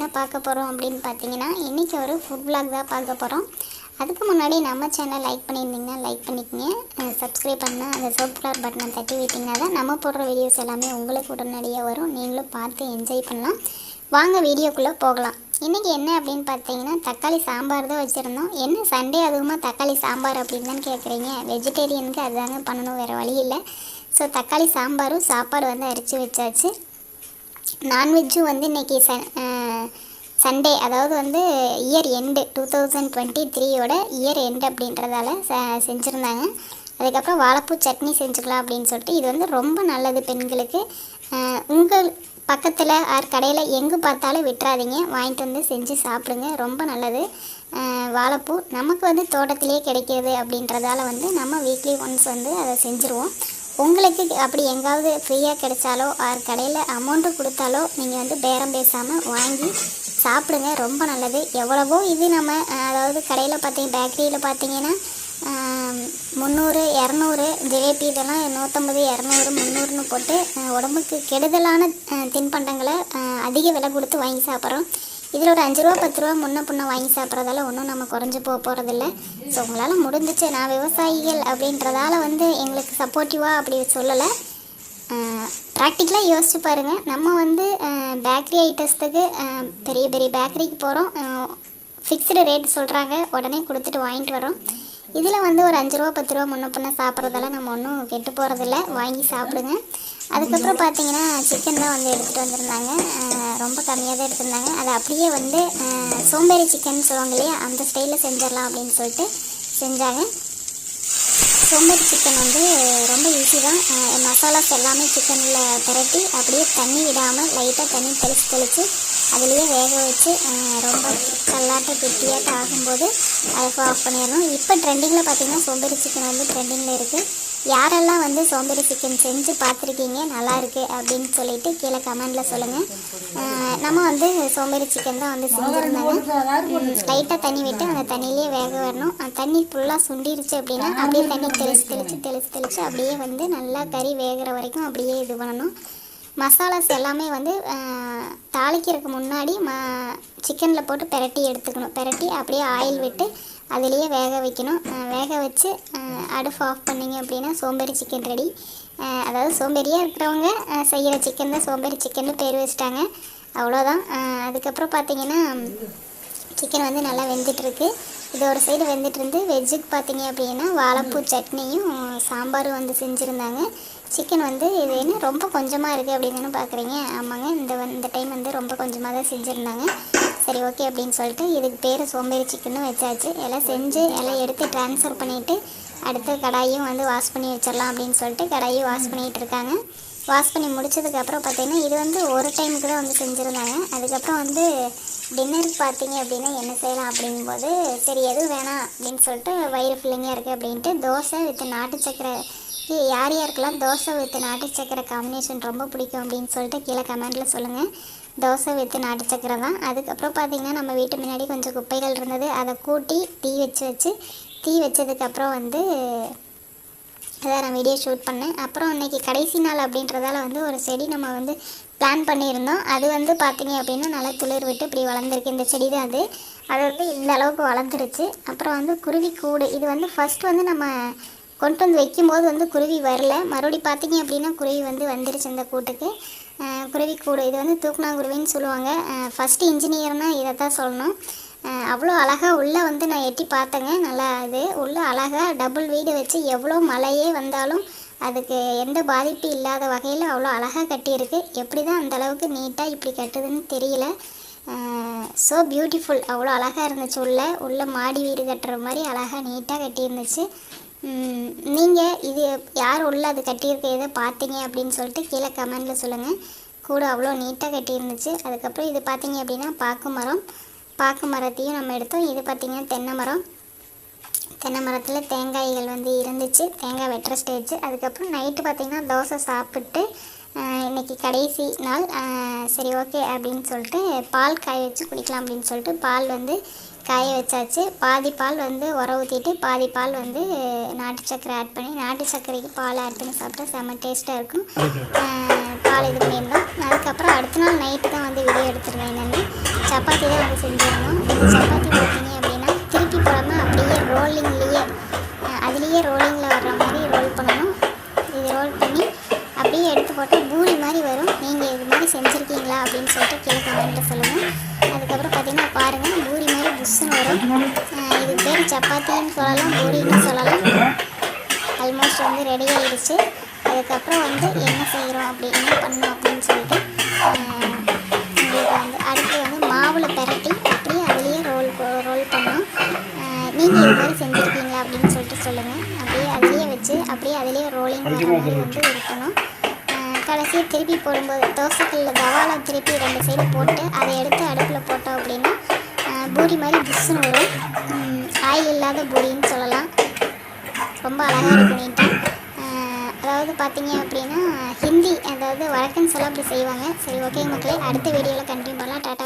என்ன பார்க்க போகிறோம் அப்படின்னு பார்த்தீங்கன்னா இன்றைக்கி ஒரு ஃபுட் பிளாக் தான் பார்க்க போகிறோம் அதுக்கு முன்னாடி நம்ம சேனல் லைக் பண்ணியிருந்தீங்கன்னா லைக் பண்ணிக்கோங்க. சப்ஸ்கிரைப் பண்ணால் அந்த சோப் கலர் பட்டனை தட்டி விட்டிங்கன்னா தான் நம்ம போடுற வீடியோஸ் எல்லாமே உங்களுக்கு உடனடியாக வரும். நீங்களும் பார்த்து என்ஜாய் பண்ணலாம். வாங்க வீடியோக்குள்ளே போகலாம். இன்றைக்கி என்ன அப்படின்னு பார்த்தீங்கன்னா தக்காளி சாம்பார் தான் வச்சுருந்தோம். என்ன சண்டே அதுவுமா தக்காளி சாம்பார் அப்படின்னு தான் கேட்குறீங்க வெஜிடேரியனுக்கு அதுதாங்க பண்ணணும் வேறு வழி இல்லை. ஸோ தக்காளி சாம்பாரும் சாப்பாடு வந்து அரிச்சு வச்சாச்சு. நான்வெஜ்ஜும் வந்து இன்றைக்கி ச சண்டே அதாவது வந்து year end two thousand twenty த்ரீயோட இயர் எண்டு அப்படின்றதால ச செஞ்சுருந்தாங்க. அதுக்கப்புறம் வாழைப்பூ சட்னி செஞ்சுக்கலாம் அப்படின்னு சொல்லிட்டு இது வந்து ரொம்ப நல்லது பெண்களுக்கு. உங்கள் பக்கத்தில் ஆர் கடையில் எங்கே பார்த்தாலும் விட்டுறாதீங்க. வாங்கிட்டு வந்து செஞ்சு சாப்பிடுங்க. ரொம்ப நல்லது. வாழைப்பூ நமக்கு வந்து தோட்டத்திலேயே கிடைக்கிது அப்படின்றதால வந்து நம்ம வீக்லி ஒன்ஸ் வந்து அதை செஞ்சுருவோம். உங்களுக்கு அப்படி எங்காவது ஃப்ரீயாக கிடைச்சாலோ ஆர் கடையில் அமௌண்ட்டு கொடுத்தாலோ நீங்கள் வந்து பேரம் பேசாமல் வாங்கி சாப்பிடுங்க ரொம்ப நல்லது. எவ்வளவோ இது நம்ம அதாவது கடையில் பார்த்தீங்க பேக்கரியில் பார்த்தீங்கன்னா முந்நூறு இரநூறு ஜிலேபி இதெல்லாம் நூற்றம்பது இரநூறு முந்நூறுன்னு போட்டு உடம்புக்கு கெடுதலான தின்பண்டங்களை அதிக விலை கொடுத்து வாங்கி சாப்பிட்றோம். இதில் ஒரு அஞ்சு ரூபா பத்து ரூபா முன்ன பின்ன வாங்கி சாப்பிட்றதால ஒன்றும் நம்ம குறைஞ்சி போக போகிறதில்ல ஸோ உங்களால் முடிஞ்சிச்சு. நான் விவசாயிகள் அப்படின்றதால வந்து எங்களுக்கு சப்போர்ட்டிவாக அப்படி சொல்லலை. ப்ராக்டிக்கலாக யோசிச்சு பாருங்கள் நம்ம வந்து பேக்கரி ஐட்டத்துக்கு பெரிய பெரிய பேக்கரிக்கு போகிறோம் ஃபிக்ஸ்டு ரேட் சொல்கிறாங்க உடனே கொடுத்துட்டு வாங்கிட்டு வரோம். இதில் வந்து ஒரு அஞ்சு ரூபா பத்து ரூபா முன்ன பின்ன சாப்பிட்றதால நம்ம ஒன்றும் கெட்டு போகிறதில்ல வாங்கி சாப்பிடுங்க. அதுக்கப்புறம் பார்த்தீங்கன்னா சிக்கன் தான் வந்து எடுத்துகிட்டு வந்திருந்தாங்க. ரொம்ப கம்மியாக தான் எடுத்திருந்தாங்க. அதை அப்படியே வந்து சோம்பேறி சிக்கன் சொல்லுவாங்க இல்லையா? அந்த ஸ்டைலில் செஞ்சிடலாம் அப்படின்னு சொல்லிட்டு செஞ்சாங்க. சோம்பேறி சிக்கன் வந்து ரொம்ப ஈஸி தான். மசாலாஸ் எல்லாமே சிக்கனில் திரட்டி அப்படியே தண்ணி விடாமல் லைட்டாக தண்ணி தெளித்து தெளித்து அதுலேயே வேக வச்சு ரொம்ப கல்லாட்ட கெட்டியாட்ட ஆகும்போது அதை ஆஃப் பண்ணிடணும். இப்போ ட்ரெண்டிங்கில் பார்த்தீங்கன்னா சோம்பேறி சிக்கன் வந்து ட்ரெண்டிங்கில் இருக்குது யாரெல்லாம் வந்து சோம்பேறி சிக்கன் செஞ்சு பார்த்துருக்கீங்க நல்லாயிருக்கு அப்படின்னு சொல்லிட்டு கீழே கமெண்டில் சொல்லுங்கள் நம்ம வந்து சோம்பேறி சிக்கன் தான் வந்து செஞ்சுருந்தாங்க. லைட்டாக தண்ணி விட்டு அந்த தண்ணியிலே வேக வரணும். அந்த தண்ணி ஃபுல்லாக சுண்டிருச்சு அப்படின்னா அப்படியே தண்ணி தெளிச்சு தெளிச்சு தெளிச்சு தெளிச்சு அப்படியே வந்து நல்லா கறி வேகிற வரைக்கும் அப்படியே இது பண்ணணும். மசாலாஸ் எல்லாமே வந்து தாளிக்கிறதுக்கு முன்னாடி ம சிக்கனில் போட்டு பெரட்டி எடுத்துக்கணும். பெரட்டி அப்படியே ஆயில் விட்டு அதுலேயே வேக வைக்கணும். வேக வச்சு அடுப்பு ஆஃப் பண்ணிங்க அப்படின்னா சோம்பேறி சிக்கன் ரெடி அதாவது சோம்பேறியாக இருக்கிறவங்க செய்கிற சிக்கன் தான் சோம்பேறி சிக்கன் பேர் வச்சுட்டாங்க. அவ்வளோதான் அதுக்கப்புறம் பார்த்தீங்கன்னா சிக்கன் வந்து நல்லா வெந்துட்டுருக்கு. இது ஒரு சைடு வெந்துட்டு இருந்து வெஜ்ஜுக்கு பார்த்தீங்க அப்படின்னா வாழைப்பூ சட்னியும் சாம்பாரும் வந்து செஞ்சுருந்தாங்க. சிக்கன் வந்து இது என்ன ரொம்ப கொஞ்சமாக இருக்குது அப்படின்னு பார்க்குறீங்க. ஆமாங்க இந்த இந்த டைம் வந்து ரொம்ப கொஞ்சமாக தான் செஞ்சுருந்தாங்க. சரி ஓகே அப்படின்னு சொல்லிட்டு இதுக்கு பேர் சோம்பேறி சிக்கனும் வச்சாச்சு. எல்லாம் செஞ்சு எல்லாம் எடுத்து ட்ரான்ஸ்ஃபர் பண்ணிவிட்டு அடுத்து கடாயும் வந்து வாஷ் பண்ணி வச்சிடலாம் அப்படின்னு சொல்லிட்டு கடாயும் வாஷ் பண்ணிகிட்டு இருக்காங்க. வாஷ் பண்ணி முடிச்சதுக்கப்புறம் பார்த்தீங்கன்னா இது வந்து ஒரு டைமுக்கு தான் வந்து செஞ்சுருந்தாங்க. அதுக்கப்புறம் வந்து டின்னருக்கு பார்த்தீங்க அப்படின்னா என்ன செய்யலாம் அப்படிங்கும்போது சரி எதுவும் வேணாம் அப்படின்னு சொல்லிட்டு வயிறு ஃபில்லிங்காக இருக்குது அப்படின்ட்டு தோசை வித் நாட்டு சக்கரை யார் யாருக்கெல்லாம் தோசை வித் நாட்டு சக்கரை காம்பினேஷன் ரொம்ப பிடிக்கும் அப்படின்னு சொல்லிட்டு கீழே கமெண்ட்டில் சொல்லுங்கள் தோசை வித்து நாட்டு சக்கரை தான். அதுக்கப்புறம் பார்த்தீங்கன்னா நம்ம வீட்டு முன்னாடி கொஞ்சம் குப்பைகள் இருந்தது. அதை கூட்டி தீ வச்சு வச்சு தீ வச்சதுக்கப்புறம் வந்து அதை நான் வீடியோ ஷூட் பண்ணேன். அப்புறம் இன்னைக்கு கடைசி நாள் அப்படின்றதால வந்து ஒரு செடி நம்ம வந்து பிளான் பண்ணியிருந்தோம். அது வந்து பார்த்தீங்க அப்படின்னா நல்லா துளிர் விட்டு இப்படி வளர்ந்துருக்கு. இந்த செடி தான் அது. அது வந்து இந்த அளவுக்கு வளர்ந்துருச்சு. அப்புறம் வந்து குருவி கூடு. இது வந்து ஃபஸ்ட் வந்து நம்ம கொண்டு வந்து வைக்கும்போது வந்து குருவி வரல. மறுபடி பார்த்தீங்க அப்படின்னா குருவி வந்து வந்துருச்சு இந்த கூட்டுக்கு. குருவி கூடு. இது வந்து தூக்குனாங்குருவின்னு சொல்லுவாங்க. ஃபஸ்ட்டு இன்ஜினியர்னால் இதை தான் சொல்லணும். அவ்வளோ அழகாக உள்ளே வந்து நான் எட்டி பார்த்தேங்க. நல்லா இது. உள்ளே அழகாக டபுள் வீடு வச்சு எவ்வளோ மழையே வந்தாலும் அதுக்கு எந்த பாதிப்பு இல்லாத வகையில் அவ்வளோ அழகாக கட்டியிருக்கு. எப்படி தான் அந்தளவுக்கு நீட்டாக இப்படி கட்டுதுன்னு தெரியல. ஸோ பியூட்டிஃபுல் அவ்வளோ அழகாக இருந்துச்சு உள்ள. உள்ள மாடி வீடு கட்டுற மாதிரி அழகாக நீட்டாக கட்டியிருந்துச்சு. நீங்கள் இது யார் உள்ள அது கட்டியிருக்க எதை பார்த்தீங்க அப்படின்னு சொல்லிட்டு கீழே கமெண்டில் சொல்லுங்கள் கூட அவ்வளோ நீட்டாக கட்டியிருந்துச்சு. அதுக்கப்புறம் இது பார்த்தீங்க அப்படின்னா பாக்கு மரம். பாக்கு மரத்தையும் நம்ம எடுத்தோம். இது பார்த்திங்கன்னா தென்னை மரம். தென்னை மரத்தில் தேங்காய்கள் வந்து இருந்துச்சு. தேங்காய் வெட்டுற ஸ்டேஜ் அதுக்கப்புறம் நைட்டு பார்த்திங்கன்னா தோசை சாப்பிட்டு இன்றைக்கி இன்னைக்கு கடைசி நாள். சரி ஓகே அப்படின்னு சொல்லிட்டு பால் காய வச்சு குடிக்கலாம் அப்படின்னு சொல்லிட்டு பால் வந்து காய வச்சாச்சு. பாதி பால் வந்து உர ஊற்றிட்டு பாதி பால் வந்து நாட்டு சர்க்கரை ஆட் பண்ணி நாட்டு சர்க்கரைக்கு பால் ஆட் பண்ணி சாப்பிட்டா செம்ம டேஸ்ட்டாக இருக்கும். பால் இது பண்ணியிருந்தோம். அதுக்கப்புறம் அடுத்த நாள் நைட்டு தான் வந்து வீடியோ எடுத்துருந்தேன். என்னென்னு சப்பாத்தி தான் வந்து செஞ்சுருந்தோம். சப்பாத்தி பார்த்திங்கன்னா அப்படின்னா திருப்பி போடாமல் அப்படியே ரோலிங்லேயே அதுலேயே ரோலிங்கில் வர்ற மாதிரி ரோல் பண்ணணும் இது ரோல் பண்ணி அப்படியே எடுத்து போட்டால் பூரி மாதிரி வரும் நீங்கள் இது மாதிரி செஞ்சுருக்கீங்களா அப்படின்னு சொல்லிட்டு கீழே சொல்லுங்கள் அதுக்கப்புறம் பார்த்திங்கன்னா பாருங்கள் பூரி மாதிரி புஷ்ஷுன்னு வரும். இது பேர் சப்பாத்தின்னு சொல்லலாம் பூரின்னு சொல்லலாம். ஆல்மோஸ்ட் வந்து ரெடி ஆகிடுச்சு அதுக்கப்புறம் வந்து என்ன செய்கிறோம் அப்படி என்ன பண்ணோம் அப்படின்னு சொல்லிட்டு உங்களுக்கு வந்து அடுத்து வந்து மாவில் பெரட்டி அப்படியே அதுலேயே ரோல் ரோல் பண்ணோம் நீங்கள் இது மாதிரி செஞ்சுருக்கீங்களா அப்படின்னு சொல்லிட்டு சொல்லுங்கள் அப்படியே அதுலேயே வச்சு அப்படியே அதுலேயே ரோலிங் மாதிரி வந்து இருக்கணும் கடைசியாக திருப்பி போடும்போது தோசைக்கல்லில் தவால திருப்பி ரெண்டு சைடு போட்டு அதை எடுத்து அடுப்பில் போட்டோம் அப்படின்னா பூரி மாதிரி புஷ்ஷுன்னு வரும். ஆயில் இல்லாத பூரின்னு சொல்லலாம். ரொம்ப அழகாக இருக்கும் நீட்டாக அதாவது பார்த்தீங்க அப்படின்னா ஹிந்தி அதாவது வழக்கன்ஸ் சொல்ல அப்படி செய்வாங்க. சரி ஓகே மக்களே அடுத்த வீடியோவில் கண்டினியூ பண்ணலாம் டாட்டா